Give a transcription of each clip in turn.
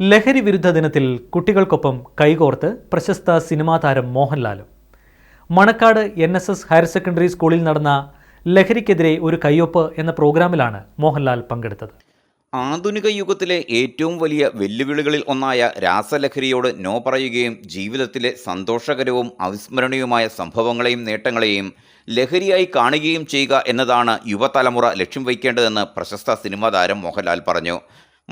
ലഹരി വിരുദ്ധ ദിനത്തിൽ കുട്ടികൾക്കൊപ്പം കൈകോർത്ത് പ്രശസ്ത സിനിമാ താരം മോഹൻലാലും. Manakkad N S S higher secondary സ്കൂളിൽ നടന്ന ലഹരിക്കെതിരെ ഒരു കയ്യൊപ്പ് എന്ന പ്രോഗ്രാമിലാണ് മോഹൻലാൽ പങ്കെടുത്തത്. ആധുനിക യുഗത്തിലെ ഏറ്റവും വലിയ വെല്ലുവിളികളിൽ ഒന്നായ രാസലഹരിയോട് നോ പറയുകയും ജീവിതത്തിലെ സന്തോഷകരവും അവിസ്മരണീയവുമായ സംഭവങ്ങളെയും നേട്ടങ്ങളെയും ലഹരിയായി കാണുകയും ചെയ്യുക എന്നതാണ് യുവതലമുറ ലക്ഷ്യം വയ്ക്കേണ്ടതെന്ന് പ്രശസ്ത സിനിമാ താരം മോഹൻലാൽ പറഞ്ഞു.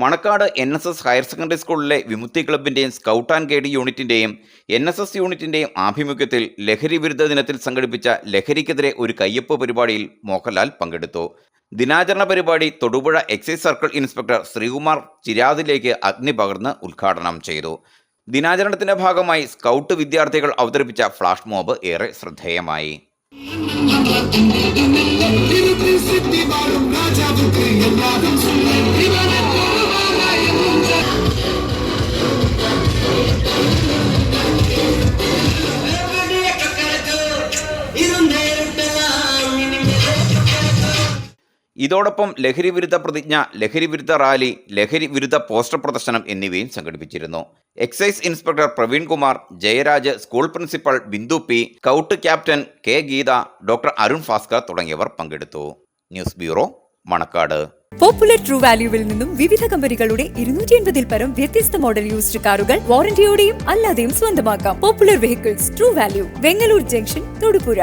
Manakkad N S S higher secondary സ്കൂളിലെ വിമുക്തി ക്ലബിന്റെയും സ്കൗട്ട് ആൻഡ് ഗൈഡ് യൂണിറ്റിന്റെയും എൻ എസ് എസ് യൂണിറ്റിന്റെയും ആഭിമുഖ്യത്തിൽ ലഹരി വിരുദ്ധ ദിനത്തിൽ സംഘടിപ്പിച്ച ലഹരിക്കെതിരെ ഒരു കയ്യൊപ്പ് പരിപാടിയിൽ മോഹൻലാൽ പങ്കെടുത്തു. ദിനാചരണ പരിപാടി Thodupuzha excise circle inspector Sreekumar ചിരാതിലേക്ക് അഗ്നി പകർന്ന് ഉദ്ഘാടനം ചെയ്തു. ദിനാചരണത്തിന്റെ ഭാഗമായി സ്കൗട്ട് വിദ്യാർത്ഥികൾ അവതരിപ്പിച്ച ഫ്ലാഷ് മോബ് ഏറെ ശ്രദ്ധേയമായി. ഇതോടൊപ്പം ലഹരി വിരുദ്ധ പ്രതിജ്ഞ ലഹരി വിരുദ്ധ റാലി ലഹരി വിരുദ്ധ പോസ്റ്റർ പ്രദർശനം എന്നിവയും സംഘടിപ്പിച്ചിരുന്നു. Excise inspector Praveen Kumar Jayaraj school principal Bindu P scout captain K Geetha doctor Arun Bhaskar തുടങ്ങിയവർ പങ്കെടുത്തു. News bureau Manakkad. Popular true വാല്യൂവിൽ നിന്നും വിവിധ കമ്പനികളുടെ ഇരുന്നൂറ്റി എൺപതിൽ പരം വ്യത്യസ്ത മോഡൽ യൂസ്ഡ് കാറുകൾ വാറന്റിയോടെയും അല്ലാതെയും സ്വന്തമാക്കാം. Popular vehicles true value Vengalloor junction Thodupuzha.